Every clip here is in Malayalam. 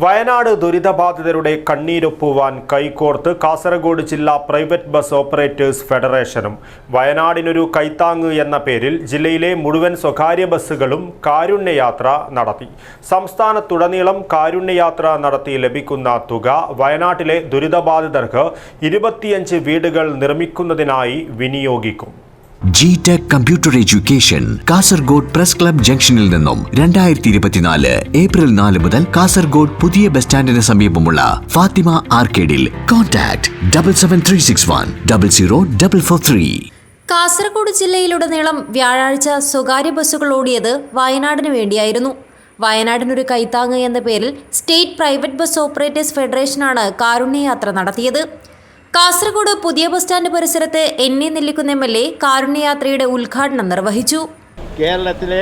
വയനാട് ദുരിതബാധിതരുടെ കണ്ണീരൊപ്പുവാൻ കൈകോർത്ത് കാസർഗോഡ് ജില്ലാ പ്രൈവറ്റ് ബസ് ഓപ്പറേറ്റേഴ്സ് ഫെഡറേഷനും വയനാടിനൊരു കൈത്താങ് എന്ന പേരിൽ ജില്ലയിലെ മുഴുവൻ സ്വകാര്യ ബസ്സുകളും കാരുണ്യയാത്ര നടത്തി. സംസ്ഥാനത്തുടനീളം കാരുണ്യയാത്ര നടത്തി ലഭിക്കുന്ന തുക വയനാട്ടിലെ ദുരിതബാധിതർക്ക് ഇരുപത്തിയഞ്ച് വീടുകൾ നിർമ്മിക്കുന്നതിനായി വിനിയോഗിക്കും. G tech computer education Kasaragod press club ജംഗ്ഷനിൽ നിന്നും രണ്ടായിരത്തി ഇരുപത്തിനാല് ഏപ്രിൽ നാല് മുതൽ കാസർഗോഡ് പുതിയ ബസ് സ്റ്റാൻഡിന് സമീപമുള്ള Fathima ആർക്കേഡിൽ contact double seven three six one double zero double four three Kasaragod ജില്ലയിലുടനീളം വ്യാഴാഴ്ച സ്വകാര്യ ബസ്സുകൾ ഓടിയത് വയനാടിന് വേണ്ടിയായിരുന്നു. വയനാടിനൊരു കൈത്താങ്ങ് എന്ന പേരിൽ സ്റ്റേറ്റ് പ്രൈവറ്റ് ബസ് ഓപ്പറേറ്റേഴ്സ് ഫെഡറേഷനാണ് കാരുണ്യയാത്ര നടത്തിയത്. കാസർഗോഡ് പുതിയ ബസ് സ്റ്റാൻഡ് പരിസരത്ത് N A Nellikkunnu M L A കാരുണ്യയാത്രയുടെ ഉദ്ഘാടനം നിർവഹിച്ചു. കേരളത്തിലെ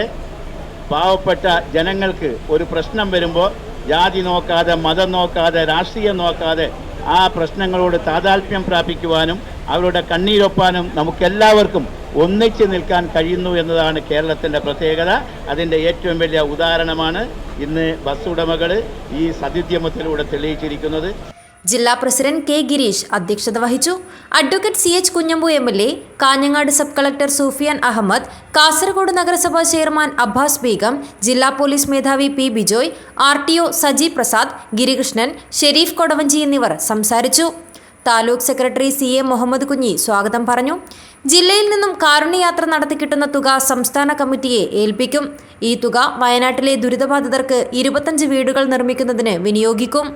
പാവപ്പെട്ട ജനങ്ങൾക്ക് ഒരു പ്രശ്നം വരുമ്പോൾ ജാതി നോക്കാതെ മതം നോക്കാതെ രാഷ്ട്രീയം നോക്കാതെ ആ പ്രശ്നങ്ങളോട് താതാൽപ്യം പ്രാപിക്കുവാനും അവരുടെ കണ്ണീരൊപ്പാനും നമുക്കെല്ലാവർക്കും ഒന്നിച്ച് നിൽക്കാൻ കഴിയുന്നു എന്നതാണ് കേരളത്തിന്റെ പ്രത്യേകത. അതിന്റെ ഏറ്റവും വലിയ ഉദാഹരണമാണ് ഇന്ന് ബസ് ഉടമകൾ ഈ സതിദ്യമത്തിലൂടെ തെളിയിച്ചിരിക്കുന്നത്. ജില്ലാ പ്രസിഡന്റ് കെ ഗിരീഷ് അധ്യക്ഷത വഹിച്ചു. Advocate C H Kunhambu M L A Kanhangad sub collector Sufiyan Ahmed Kasaragod നഗരസഭാ ചെയർമാൻ അബ്ബാസ് ബീഗം ജില്ലാ പോലീസ് മേധാവി P Bijoy R T O Saji Prasad Girikrishnan Sherif Kodavanchi എന്നിവർ സംസാരിച്ചു. Taluk secretary C A Muhammad Kunhi സ്വാഗതം പറഞ്ഞു. ജില്ലയിൽ നിന്നും കാരുണ്യയാത്ര നടത്തി കിട്ടുന്ന തുക സംസ്ഥാന കമ്മിറ്റിയെ ഏൽപ്പിക്കും. ഈ തുക വയനാട്ടിലെ ദുരിതബാധിതർക്ക് ഇരുപത്തഞ്ച് വീടുകൾ നിർമ്മിക്കുന്നതിന് വിനിയോഗിക്കും.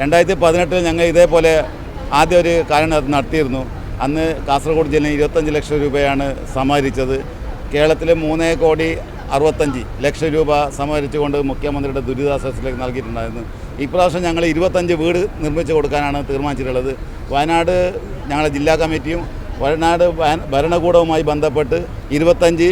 രണ്ടായിരത്തി പതിനെട്ടിൽ ഞങ്ങൾ ഇതേപോലെ ആദ്യം ഒരു കാരണം നടത്തിയിരുന്നു. അന്ന് കാസർഗോഡ് ജില്ലയിൽ ഇരുപത്തഞ്ച് ലക്ഷം രൂപയാണ് സമാഹരിച്ചത് കേരളത്തിൽ മൂന്നേ കോടി അറുപത്തഞ്ച് ലക്ഷം രൂപ സമാഹരിച്ചുകൊണ്ട് മുഖ്യമന്ത്രിയുടെ ദുരിതാശ്വാസത്തിലേക്ക് നൽകിയിട്ടുണ്ടായിരുന്നു. ഇപ്രാവശ്യം ഞങ്ങൾ ഇരുപത്തഞ്ച് വീട് നിർമ്മിച്ചു കൊടുക്കാനാണ് തീരുമാനിച്ചിട്ടുള്ളത്. വയനാട് ഞങ്ങളുടെ ജില്ലാ കമ്മിറ്റിയും വയനാട് ഭരണകൂടവുമായി ബന്ധപ്പെട്ട് ഇരുപത്തഞ്ച്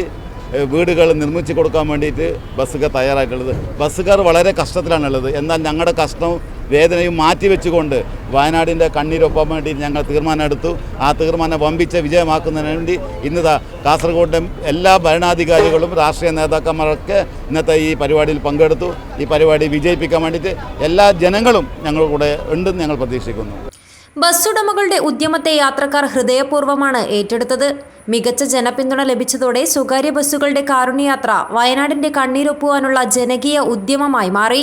വീടുകൾ നിർമ്മിച്ചു കൊടുക്കാൻ വേണ്ടിയിട്ട് ബസ്സുകാർ തയ്യാറായിട്ടുള്ളത്. ബസ്സുകാർ വളരെ കഷ്ടത്തിലാണുള്ളത്. എന്നാൽ ഞങ്ങളുടെ കഷ്ടവും വേദനയും മാറ്റിവെച്ചുകൊണ്ട് വയനാടിന്റെ കണ്ണീരൊപ്പം വേണ്ടി ഞങ്ങൾ തീരുമാനമെടുത്തു. ആ തീരുമാനം വമ്പിച്ച വിജയമാക്കുന്നതിന് വേണ്ടി ഇന്ന് കാസർഗോഡിന്റെ എല്ലാ ഭരണാധികാരികളും രാഷ്ട്രീയ നേതാക്കന്മാരൊക്കെ ഇന്നത്തെ ഈ പരിപാടിയിൽ പങ്കെടുത്തു. ഈ പരിപാടി വിജയിപ്പിക്കാൻ വേണ്ടിയിട്ട് എല്ലാ ജനങ്ങളും ഞങ്ങളുടെ കൂടെ ഉണ്ടെന്ന് ഞങ്ങൾ പ്രതീക്ഷിക്കുന്നു. ബസ്സുടമകളുടെ ഉദ്യമത്തെ യാത്രക്കാർ ഹൃദയപൂർവമാണ് ഏറ്റെടുത്തത്. മികച്ച ജനപിന്തുണ ലഭിച്ചതോടെ സ്വകാര്യ ബസ്സുകളുടെ കാരുണ്യയാത്ര വയനാടിന്റെ കണ്ണീരൊപ്പുവാനുള്ള ജനകീയ ഉദ്യമമായി മാറി.